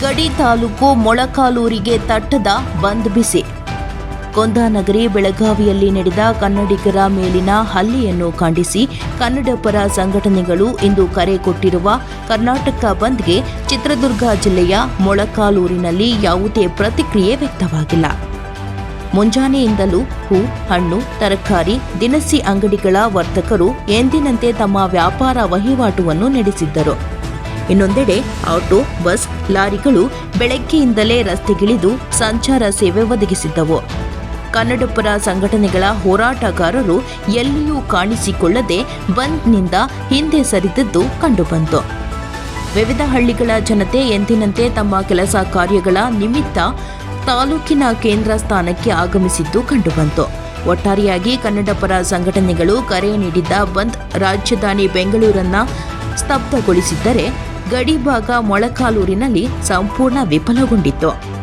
ಗಡಿ ತಾಲೂಕು ಮೊಳಕಾಲೂರಿಗೆ ತಟ್ಟದ ಬಂದ್ ಬಿಸಿ. ಕೊಂದಾನಗರಿ ಬೆಳಗಾವಿಯಲ್ಲಿ ನಡೆದ ಕನ್ನಡಿಗರ ಮೇಲಿನ ಹಲ್ಲೆಯನ್ನು ಖಂಡಿಸಿ ಕನ್ನಡ ಪರ ಸಂಘಟನೆಗಳು ಇಂದು ಕರೆ ಕೊಟ್ಟಿರುವ ಕರ್ನಾಟಕ ಬಂದ್ಗೆ ಚಿತ್ರದುರ್ಗ ಜಿಲ್ಲೆಯ ಮೊಳಕಾಲೂರಿನಲ್ಲಿ ಯಾವುದೇ ಪ್ರತಿಕ್ರಿಯೆ ವ್ಯಕ್ತವಾಗಿಲ್ಲ. ಮುಂಜಾನೆಯಿಂದಲೂ ಹೂ, ಹಣ್ಣು, ತರಕಾರಿ, ದಿನಸಿ ಅಂಗಡಿಗಳ ವರ್ತಕರು ಎಂದಿನಂತೆ ತಮ್ಮ ವ್ಯಾಪಾರ ವಹಿವಾಟುವನ್ನು ನಡೆಸಿದ್ದರು. ಇನ್ನೊಂದೆಡೆ ಆಟೋ, ಬಸ್, ಲಾರಿಗಳು ಬೆಳಗ್ಗೆಯಿಂದಲೇ ರಸ್ತೆಗಿಳಿದು ಸಂಚಾರ ಸೇವೆ ಒದಗಿಸಿದ್ದವು. ಕನ್ನಡಪರ ಸಂಘಟನೆಗಳ ಹೋರಾಟಗಾರರು ಎಲ್ಲಿಯೂ ಕಾಣಿಸಿಕೊಳ್ಳದೆ ಬಂದ್ನಿಂದ ಹಿಂದೆ ಸರಿದದ್ದು ಕಂಡುಬಂತು. ವಿವಿಧ ಹಳ್ಳಿಗಳ ಜನತೆ ಎಂದಿನಂತೆ ತಮ್ಮ ಕೆಲಸ ಕಾರ್ಯಗಳ ನಿಮಿತ್ತ ತಾಲೂಕಿನ ಕೇಂದ್ರ ಸ್ಥಾನಕ್ಕೆ ಆಗಮಿಸಿದ್ದು ಕಂಡುಬಂತು. ಒಟ್ಟಾರೆಯಾಗಿ ಕನ್ನಡಪರ ಸಂಘಟನೆಗಳು ಕರೆ ನೀಡಿದ್ದ ಬಂದ್ ರಾಜಧಾನಿ ಬೆಂಗಳೂರನ್ನ ಸ್ತಬ್ಧಗೊಳಿಸಿದ್ದರೆ ಗಡಿಭಾಗ ಮೊಳಕಾಲೂರಿನಲ್ಲಿ ಸಂಪೂರ್ಣ ವಿಫಲಗೊಂಡಿತ್ತು.